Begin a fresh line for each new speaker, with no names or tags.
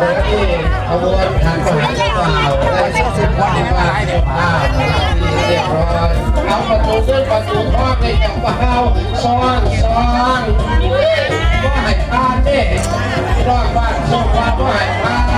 วนทางฝ่ายเปล่าวและสุดท้ายฝ่ายเจ้าบ่าเรียบร้อยเอาประตูขึ้นประตูห้องในเจ้าบ่าซ้อนซ้อนก็ให้พลาดเด้รอบบ้านส่งว่าก็ให้พลาด